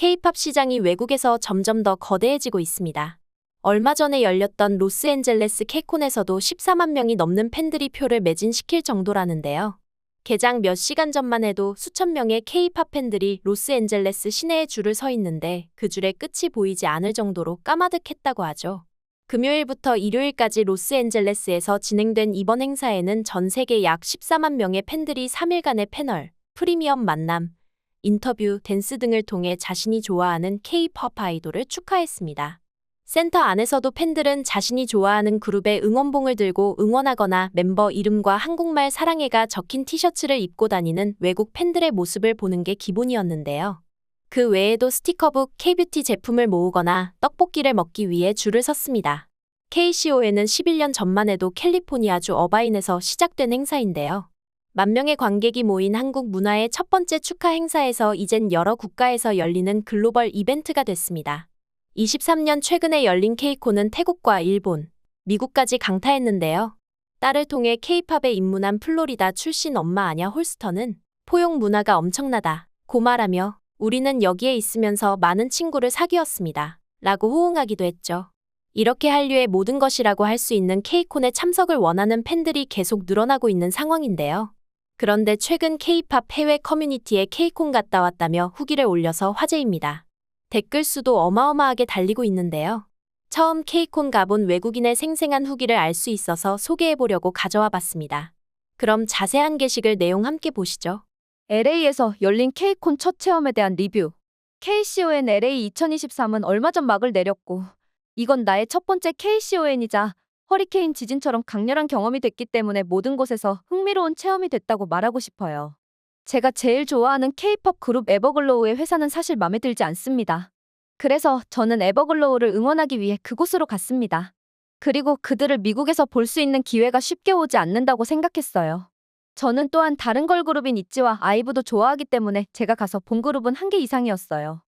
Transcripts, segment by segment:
K-팝 시장이 외국에서 점점 더 거대해지고 있습니다. 얼마 전에 열렸던 로스앤젤레스 케콘에서도 14만 명이 넘는 팬들이 표를 매진시킬 정도라는데요. 개장 몇 시간 전만 해도 수천 명의 K-팝 팬들이 로스앤젤레스 시내에 줄을 서 있는데 그 줄의 끝이 보이지 않을 정도로 까마득했다고 하죠. 금요일부터 일요일까지 로스앤젤레스에서 진행된 이번 행사에는 전 세계 약 14만 명의 팬들이 3일간의 패널, 프리미엄 만남, 인터뷰, 댄스 등을 통해 자신이 좋아하는 K-팝 아이돌을 축하했습니다. 센터 안에서도 팬들은 자신이 좋아하는 그룹의 응원봉을 들고 응원하거나 멤버 이름과 한국말 사랑해가 적힌 티셔츠를 입고 다니는 외국 팬들의 모습을 보는 게 기본이었는데요. 그 외에도 스티커북, K뷰티 제품을 모으거나 떡볶이를 먹기 위해 줄을 섰습니다. KCO에는 11년 전만 해도 캘리포니아주 어바인에서 시작된 행사인데요. 만 명의 관객이 모인 한국 문화의 첫 번째 축하 행사에서 이젠 여러 국가에서 열리는 글로벌 이벤트가 됐습니다. 23년 최근에 열린 케이코는 태국과 일본, 미국까지 강타했는데요. 딸을 통해 케이팝에 입문한 플로리다 출신 엄마 아냐 홀스터는 포용 문화가 엄청나다. 고말하며 우리는 여기에 있으면서 많은 친구를 사귀었습니다. 라고 호응하기도 했죠. 이렇게 한류의 모든 것이라고 할 수 있는 케이콘에 참석을 원하는 팬들이 계속 늘어나고 있는 상황인데요. 그런데 최근 케이팝 해외 커뮤니티에 케이콘 갔다 왔다며 후기를 올려서 화제입니다. 댓글 수도 어마어마하게 달리고 있는데요. 처음 케이콘 가본 외국인의 생생한 후기를 알 수 있어서 소개해보려고 가져와 봤습니다. 그럼 자세한 게시글 내용 함께 보시죠. LA에서 열린 K콘 첫 체험에 대한 리뷰. KCON LA 2023은 얼마 전 막을 내렸고, 이건 나의 첫 번째 KCON이자 허리케인 지진처럼 강렬한 경험이 됐기 때문에 모든 곳에서 흥미로운 체험이 됐다고 말하고 싶어요. 제가 제일 좋아하는 K-팝 그룹 에버글로우의 회사는 사실 마음에 들지 않습니다. 그래서 저는 에버글로우를 응원하기 위해 그곳으로 갔습니다. 그리고 그들을 미국에서 볼 수 있는 기회가 쉽게 오지 않는다고 생각했어요. 저는 또한 다른 걸그룹인 있지와 아이브도 좋아하기 때문에 제가 가서 본 그룹은 한 개 이상이었어요.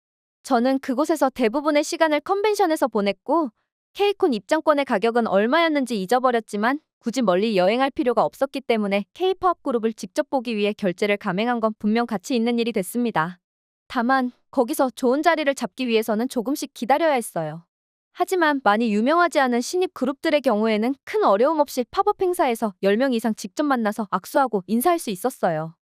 저는 그곳에서 대부분의 시간을 컨벤션에서 보냈고 케이콘 입장권의 가격은 얼마였는지 잊어버렸지만 굳이 멀리 여행할 필요가 없었기 때문에 K-팝 그룹을 직접 보기 위해 결제를 감행한 건 분명 가치 있는 일이 됐습니다. 다만 거기서 좋은 자리를 잡기 위해서는 조금씩 기다려야 했어요. 하지만 많이 유명하지 않은 신입 그룹들의 경우에는 큰 어려움 없이 팝업 행사에서 10명 이상 직접 만나서 악수하고 인사할 수 있었어요.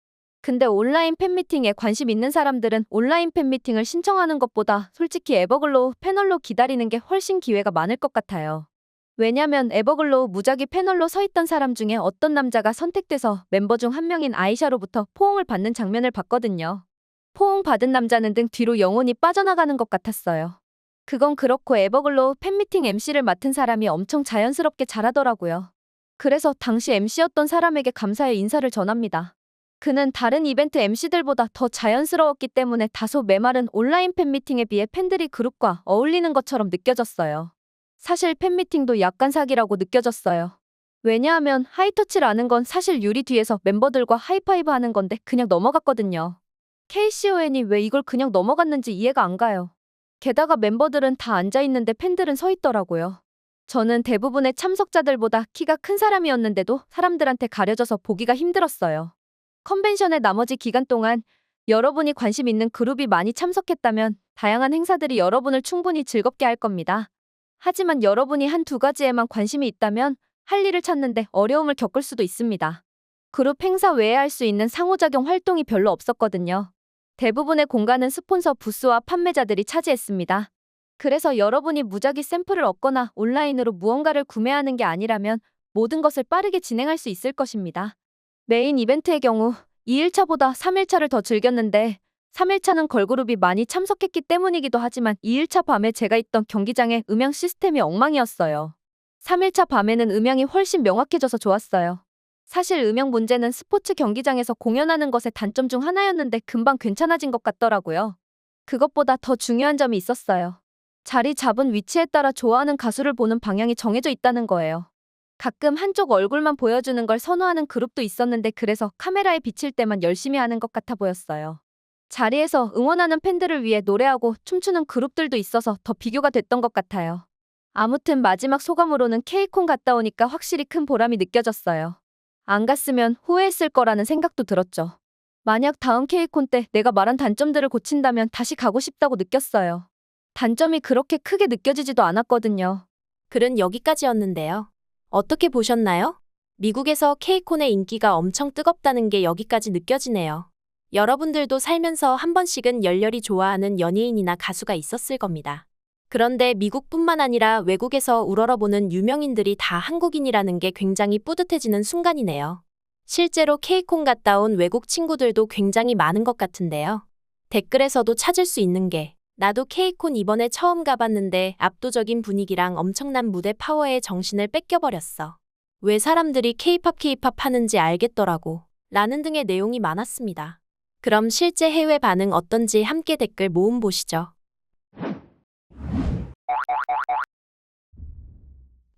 근데 온라인 팬미팅에 관심 있는 사람들은 온라인 팬미팅을 신청하는 것보다 솔직히 에버글로우 패널로 기다리는 게 훨씬 기회가 많을 것 같아요. 왜냐면 에버글로우 무작위 패널로 서 있던 사람 중에 어떤 남자가 선택돼서 멤버 중 한 명인 아이샤로부터 포옹을 받는 장면을 봤거든요. 포옹 받은 남자는 등 뒤로 영혼이 빠져나가는 것 같았어요. 그건 그렇고 에버글로우 팬미팅 MC를 맡은 사람이 엄청 자연스럽게 잘하더라고요. 그래서 당시 MC였던 사람에게 감사의 인사를 전합니다. 그는 다른 이벤트 MC들보다 더 자연스러웠기 때문에 다소 메마른 온라인 팬미팅에 비해 팬들이 그룹과 어울리는 것처럼 느껴졌어요. 사실 팬미팅도 약간 사기라고 느껴졌어요. 왜냐하면 하이터치라는 건 사실 유리 뒤에서 멤버들과 하이파이브 하는 건데 그냥 넘어갔거든요. KCON이 왜 이걸 그냥 넘어갔는지 이해가 안 가요. 게다가 멤버들은 다 앉아있는데 팬들은 서 있더라고요. 저는 대부분의 참석자들보다 키가 큰 사람이었는데도 사람들한테 가려져서 보기가 힘들었어요. 컨벤션의 나머지 기간 동안 여러분이 관심 있는 그룹이 많이 참석했다면 다양한 행사들이 여러분을 충분히 즐겁게 할 겁니다. 하지만 여러분이 한 두 가지에만 관심이 있다면 할 일을 찾는데 어려움을 겪을 수도 있습니다. 그룹 행사 외에 할 수 있는 상호작용 활동이 별로 없었거든요. 대부분의 공간은 스폰서 부스와 판매자들이 차지했습니다. 그래서 여러분이 무작위 샘플을 얻거나 온라인으로 무언가를 구매하는 게 아니라면 모든 것을 빠르게 진행할 수 있을 것입니다. 메인 이벤트의 경우 2일차보다 3일차를 더 즐겼는데 3일차는 걸그룹이 많이 참석했기 때문이기도 하지만 2일차 밤에 제가 있던 경기장의 음향 시스템이 엉망이었어요. 3일차 밤에는 음향이 훨씬 명확해져서 좋았어요. 사실 음향 문제는 스포츠 경기장에서 공연하는 것의 단점 중 하나였는데 금방 괜찮아진 것 같더라고요. 그것보다 더 중요한 점이 있었어요. 자리 잡은 위치에 따라 좋아하는 가수를 보는 방향이 정해져 있다는 거예요. 가끔 한쪽 얼굴만 보여주는 걸 선호하는 그룹도 있었는데 그래서 카메라에 비칠 때만 열심히 하는 것 같아 보였어요. 자리에서 응원하는 팬들을 위해 노래하고 춤추는 그룹들도 있어서 더 비교가 됐던 것 같아요. 아무튼 마지막 소감으로는 케이콘 갔다 오니까 확실히 큰 보람이 느껴졌어요. 안 갔으면 후회했을 거라는 생각도 들었죠. 만약 다음 케이콘 때 내가 말한 단점들을 고친다면 다시 가고 싶다고 느꼈어요. 단점이 그렇게 크게 느껴지지도 않았거든요. 글은 여기까지였는데요. 어떻게 보셨나요? 미국에서 케이콘의 인기가 엄청 뜨겁다는 게 여기까지 느껴지네요. 여러분들도 살면서 한 번씩은 열렬히 좋아하는 연예인이나 가수가 있었을 겁니다. 그런데 미국뿐만 아니라 외국에서 우러러보는 유명인들이 다 한국인이라는 게 굉장히 뿌듯해지는 순간이네요. 실제로 케이콘 갔다 온 외국 친구들도 굉장히 많은 것 같은데요. 댓글에서도 찾을 수 있는 게 나도 케이콘 이번에 처음 가봤는데 압도적인 분위기랑 엄청난 무대 파워에 정신을 뺏겨버렸어. 왜 사람들이 케이팝 케이팝 하는지 알겠더라고. 라는 등의 내용이 많았습니다. 그럼 실제 해외 반응 어떤지 함께 댓글 모음 보시죠.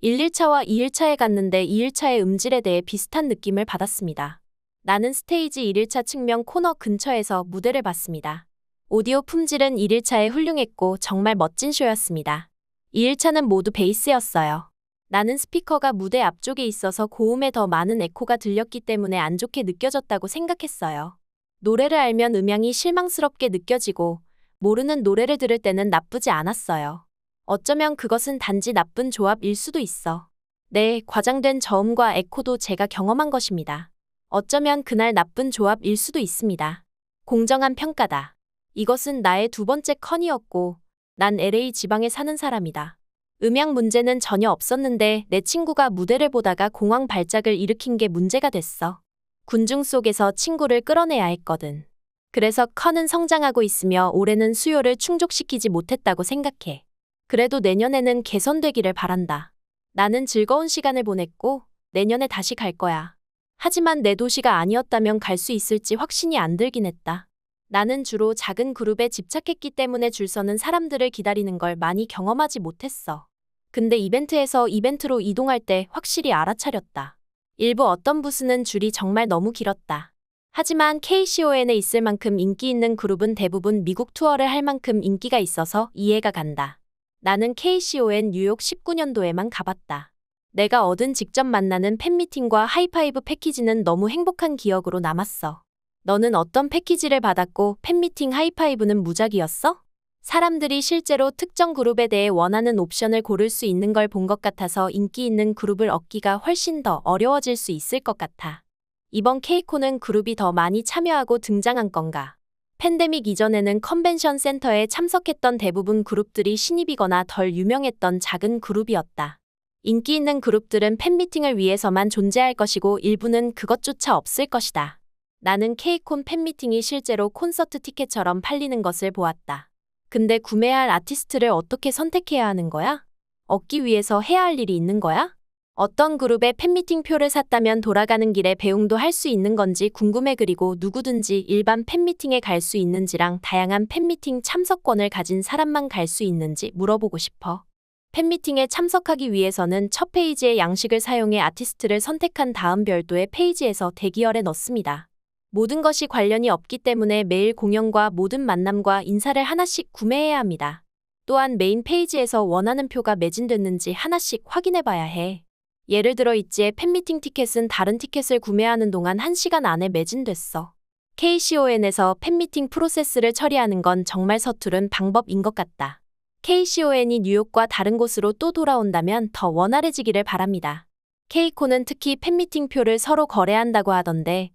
1일차와 2일차에 갔는데 2일차의 음질에 대해 비슷한 느낌을 받았습니다. 나는 스테이지 1일차 측면 코너 근처에서 무대를 봤습니다. 오디오 품질은 1일차에 훌륭했고 정말 멋진 쇼였습니다. 2일차는 모두 베이스였어요. 나는 스피커가 무대 앞쪽에 있어서 고음에 더 많은 에코가 들렸기 때문에 안 좋게 느껴졌다고 생각했어요. 노래를 알면 음향이 실망스럽게 느껴지고 모르는 노래를 들을 때는 나쁘지 않았어요. 어쩌면 그것은 단지 나쁜 조합일 수도 있어. 네, 과장된 저음과 에코도 제가 경험한 것입니다. 어쩌면 그날 나쁜 조합일 수도 있습니다. 공정한 평가다. 이것은 나의 두 번째 컨이었고, 난 LA 지방에 사는 사람이다. 음향 문제는 전혀 없었는데 내 친구가 무대를 보다가 공황 발작을 일으킨 게 문제가 됐어. 군중 속에서 친구를 끌어내야 했거든. 그래서 컨은 성장하고 있으며 올해는 수요를 충족시키지 못했다고 생각해. 그래도 내년에는 개선되기를 바란다. 나는 즐거운 시간을 보냈고 내년에 다시 갈 거야. 하지만 내 도시가 아니었다면 갈 수 있을지 확신이 안 들긴 했다. 나는 주로 작은 그룹에 집착했기 때문에 줄 서는 사람들을 기다리는 걸 많이 경험하지 못했어. 근데 이벤트에서 이벤트로 이동할 때 확실히 알아차렸다. 일부 어떤 부스는 줄이 정말 너무 길었다. 하지만 KCON에 있을 만큼 인기 있는 그룹은 대부분 미국 투어를 할 만큼 인기가 있어서 이해가 간다. 나는 KCON 뉴욕 19년도에만 가봤다. 내가 얻은 직접 만나는 팬미팅과 하이파이브 패키지는 너무 행복한 기억으로 남았어. 너는 어떤 패키지를 받았고 팬미팅 하이파이브는 무작위였어? 사람들이 실제로 특정 그룹에 대해 원하는 옵션을 고를 수 있는 걸 본 것 같아서 인기 있는 그룹을 얻기가 훨씬 더 어려워질 수 있을 것 같아. 이번 케이코는 그룹이 더 많이 참여하고 등장한 건가? 팬데믹 이전에는 컨벤션 센터에 참석했던 대부분 그룹들이 신입이거나 덜 유명했던 작은 그룹이었다. 인기 있는 그룹들은 팬미팅을 위해서만 존재할 것이고 일부는 그것조차 없을 것이다. 나는 케이콘 팬미팅이 실제로 콘서트 티켓처럼 팔리는 것을 보았다. 근데 구매할 아티스트를 어떻게 선택해야 하는 거야? 얻기 위해서 해야 할 일이 있는 거야? 어떤 그룹의 팬미팅 표를 샀다면 돌아가는 길에 배웅도 할 수 있는 건지 궁금해 그리고 누구든지 일반 팬미팅에 갈 수 있는지랑 다양한 팬미팅 참석권을 가진 사람만 갈 수 있는지 물어보고 싶어. 팬미팅에 참석하기 위해서는 첫 페이지의 양식을 사용해 아티스트를 선택한 다음 별도의 페이지에서 대기열에 넣습니다. 모든 것이 관련이 없기 때문에 매일 공연과 모든 만남과 인사를 하나씩 구매해야 합니다. 또한 메인 페이지에서 원하는 표가 매진됐는지 하나씩 확인해 봐야 해. 예를 들어 있지의 팬미팅 티켓은 다른 티켓을 구매하는 동안 1시간 안에 매진됐어. KCON에서 팬미팅 프로세스를 처리하는 건 정말 서투른 방법인 것 같다. KCON이 뉴욕과 다른 곳으로 또 돌아온다면 더 원활해지기를 바랍니다. 케이코는 특히 팬미팅 표를 서로 거래한다고 하던데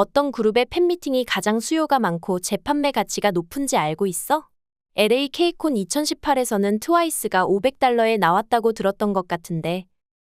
어떤 그룹의 팬미팅이 가장 수요가 많고 재판매 가치가 높은지 알고 있어? LA 케이콘 2018에서는 트와이스가 500달러에 나왔다고 들었던 것 같은데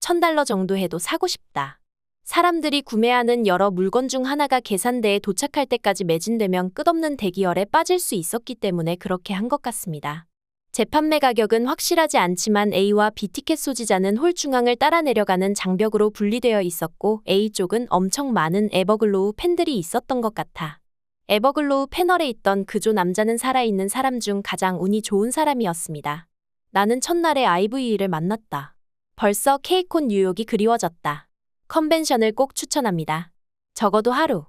1000달러 정도 해도 사고 싶다. 사람들이 구매하는 여러 물건 중 하나가 계산대에 도착할 때까지 매진되면 끝없는 대기열에 빠질 수 있었기 때문에 그렇게 한 것 같습니다. 재판매 가격은 확실하지 않지만 A와 B 티켓 소지자는 홀 중앙을 따라 내려가는 장벽으로 분리되어 있었고 A 쪽은 엄청 많은 에버글로우 팬들이 있었던 것 같아. 에버글로우 패널에 있던 그조 남자는 살아있는 사람 중 가장 운이 좋은 사람이었습니다. 나는 첫날에 IVE를 만났다. 벌써 케이콘 뉴욕이 그리워졌다. 컨벤션을 꼭 추천합니다. 적어도 하루.